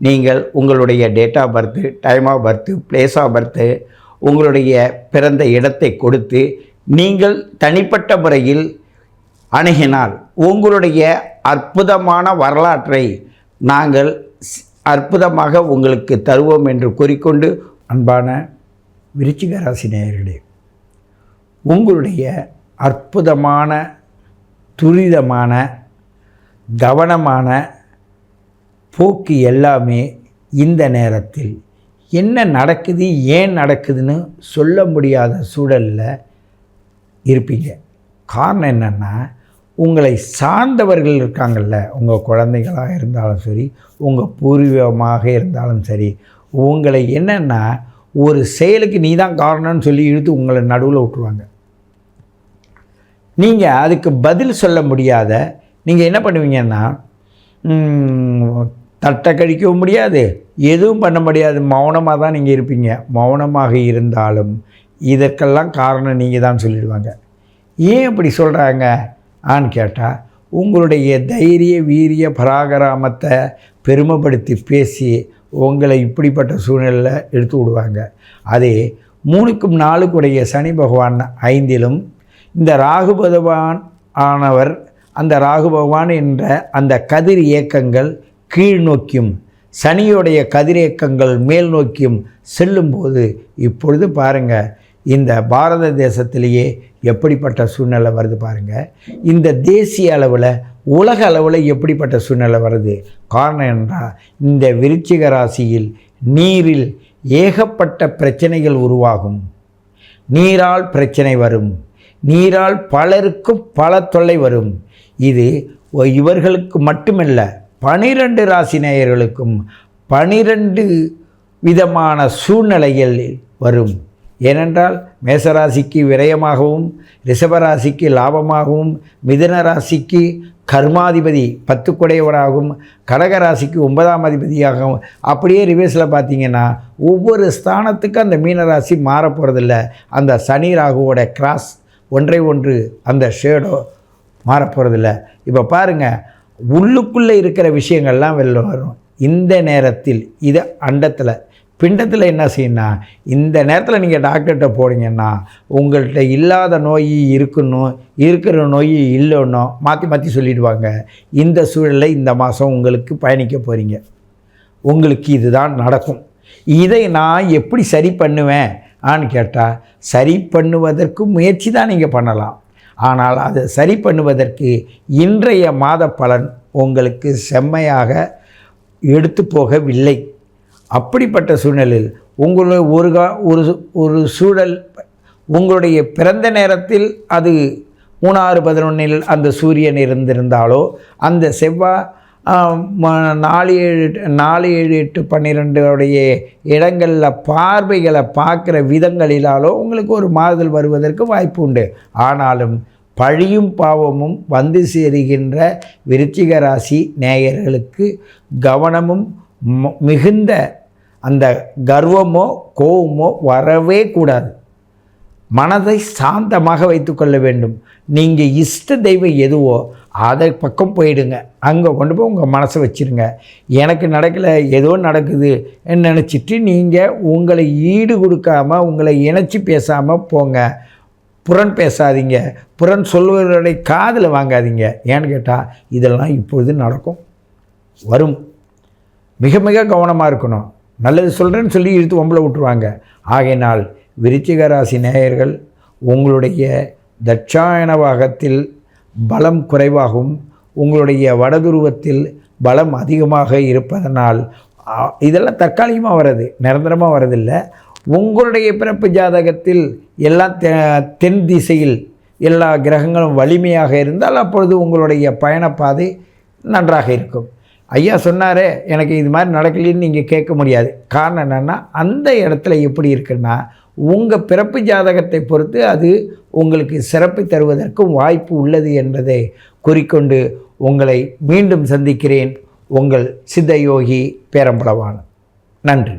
நீங்கள் உங்களுடைய date of birth time of birth place of birth உங்களுடைய பிறந்த இடத்தை கொடுத்து நீங்கள் தனிப்பட்ட முறையில் அணுகினால் உங்களுடைய அற்புதமான வரலாற்றை நாங்கள் அற்புதமாக உங்களுக்கு தருவோம் என்று கூறிக்கொண்டு அன்பான விருச்சிக ராசி நேயர்களே உங்களுடைய அற்புதமான துரிதமான கவனமான போக்கு எல்லாமே இந்த நேரத்தில். என்ன நடக்குது ஏன் நடக்குதுன்னு சொல்ல முடியாத சூழலில் இருப்பீங்க. காரணம் என்னென்னா உங்களை சார்ந்தவர்கள் இருக்காங்கல்ல உங்கள் குழந்தைகளாக இருந்தாலும் சரி உங்கள் பூர்வீகமாக இருந்தாலும் சரி உங்களை என்னென்னா ஒரு செயலுக்கு நீ தான் காரணம்னு சொல்லி இழுத்து உங்களை நடுவில் விட்டுருவாங்க. நீங்கள் அதுக்கு பதில் சொல்ல முடியாத நீங்கள் என்ன பண்ணுவீங்கன்னா தட்டை கழிக்கவும் முடியாது. எதுவும் பண்ண முடியாது. மௌனமாக தான் நீங்கள் இருப்பீங்க. மௌனமாக இருந்தாலும் இதற்கெல்லாம் காரணம் நீங்கள் தான் சொல்லிடுவாங்க. ஏன் இப்படி சொல்கிறாங்க ஆன்னு கேட்டால் உங்களுடைய தைரிய வீரிய பராகராமத்தை பெருமைப்படுத்தி பேசி உங்களை இப்படிப்பட்ட சூழ்நிலையில் எடுத்து விடுவாங்க. அதே மூணுக்கும் நாளுக்குடைய சனி பகவான் ஐந்திலும் இந்த ராகு பகவான் ஆனவர் அந்த ராகு பகவான் என்ற அந்த கதிர் இயக்கங்கள் கீழ் நோக்கியும் சனியுடைய கதிரியக்கங்கள் மேல் நோக்கியும் செல்லும்போது இப்பொழுது பாருங்கள் இந்த பாரத தேசத்திலேயே எப்படிப்பட்ட சூழ்நிலை வருது பாருங்கள் இந்த தேசிய அளவில் உலக அளவில் எப்படிப்பட்ட சூழ்நிலை வருது? காரணம் என்றால் இந்த விருச்சிக ராசியில் நீரில் ஏகப்பட்ட பிரச்சனைகள் உருவாகும். நீரால் பிரச்சனை வரும். நீரால் பலருக்கும் பல தொல்லை வரும். இது இவர்களுக்கு மட்டுமல்ல பனிரெண்டு ராசி நேயர்களுக்கும் பனிரெண்டு விதமான சூழ்நிலையில் வரும். ஏனென்றால் மேசராசிக்கு விரயமாகவும் ரிஷபராசிக்கு லாபமாகவும் மிதன ராசிக்கு கர்மாதிபதி பத்து குடையவராகவும் கடகராசிக்கு ஒன்பதாம் அதிபதியாகவும் அப்படியே ரிவேர்ஸில் பார்த்தீங்கன்னா ஒவ்வொரு ஸ்தானத்துக்கும் அந்த மீனராசி மாறப்போகிறதில்ல அந்த சனி ராகுவோட கிராஸ் ஒன்றை ஒன்று அந்த ஷேடோ மாறப்போகிறதில்ல இப்போ பாருங்கள் உள்ளுக்குள்ளே இருக்கிற விஷயங்கள்லாம் வெளில வரும். இந்த நேரத்தில் இதை அண்டத்தில் பிண்டத்தில் என்ன செய்யணும் இந்த நேரத்தில் நீங்கள் டாக்டர்கிட்ட போனீங்கன்னா உங்கள்கிட்ட இல்லாத நோய் இருக்கணும் இருக்கிற நோய் இல்லைன்னோ மாற்றி மாற்றி சொல்லிடுவாங்க. இந்த சூழலில் இந்த மாதம் உங்களுக்கு பயணிக்க போகிறீங்க உங்களுக்கு இதுதான் நடக்கும். இதை நான் எப்படி சரி பண்ணுவேன்? ஆன்னு கேட்டால் சரி பண்ணுவதற்கு முயற்சி தான் நீங்கள் பண்ணலாம். ஆனால் அதை சரி பண்ணுவதற்கு இன்றைய மாத பலன் உங்களுக்கு செம்மையாக எடுத்து போகவில்லை. அப்படிப்பட்ட சூழ்நிலையில் உங்களுடைய ஒரு கா ஒரு ஒரு சூழல் உங்களுடைய பிறந்த நேரத்தில் அது மூணாறு பதினொன்றில் அந்த சூரியன் இருந்திருந்தாலோ அந்த செவ்வாய் நாலு ஏழு நாலு ஏழு எட்டு பன்னிரெண்டுடைய இடங்களில் பார்வைகளை பார்க்குற விதங்களிலாலோ உங்களுக்கு ஒரு மாறுதல் வருவதற்கு வாய்ப்பு உண்டு. ஆனாலும் பழியும் பாவமும் வந்து சேருகின்ற விருச்சிக ராசி நேயர்களுக்கு கவனமும் மிகுந்த அந்த கர்வமோ கோவமோ வரவே கூடாது. மனதை சாந்தமாக வைத்துக்கொள்ள வேண்டும். நீங்கள் இஷ்ட தெய்வம் எதுவோ அதை பக்கம் போயிடுங்க. அங்கே கொண்டு போய் உங்கள் மனசை வச்சுருங்க. எனக்கு நடக்கலை ஏதோ நடக்குது நினச்சிட்டு நீங்கள் உங்களை ஈடு கொடுக்காமல் உங்களை இணைச்சி பேசாமல் போங்க. புறன் பேசாதீங்க. புறன் சொல்வர்களுடைய காதில் வாங்காதீங்க. ஏன்னு கேட்டால் இதெல்லாம் இப்பொழுது நடக்கும். வரும். மிக மிக கவனமாக இருக்கணும். நல்லது சொல்கிறேன்னு சொல்லி இழுத்து ஒம்பளை விட்டுருவாங்க. ஆகையினால் விருச்சிக ராசி நேயர்கள் உங்களுடைய தட்சாயன பாகத்தில் பலம் குறைவாகவும் உங்களுடைய வடதுருவத்தில் பலம் அதிகமாக இருப்பதனால் இதெல்லாம் தற்காலிகமாக வர்றது நிரந்தரமாக வரதில்லை உங்களுடைய பிறப்பு ஜாதகத்தில் எல்லாம் தென் திசையில் எல்லா கிரகங்களும் வலிமையாக இருந்தால் அப்பொழுது உங்களுடைய பயணப்பாதை நன்றாக இருக்கும். ஐயா சொன்னார் எனக்கு இது மாதிரி நடக்கலன்னு நீங்கள் கேட்க முடியாது. காரணம் என்னென்னா அந்த இடத்துல எப்படி இருக்குன்னா உங்கள் பிறப்பு ஜாதகத்தை பொறுத்து அது உங்களுக்கு சிறப்பு தருவதற்கும் வாய்ப்பு உள்ளது என்பதை குறிக்கொண்டு உங்களை மீண்டும் சந்திக்கிறேன். உங்கள் சித்தயோகி பேரம்பளவான் நன்றி.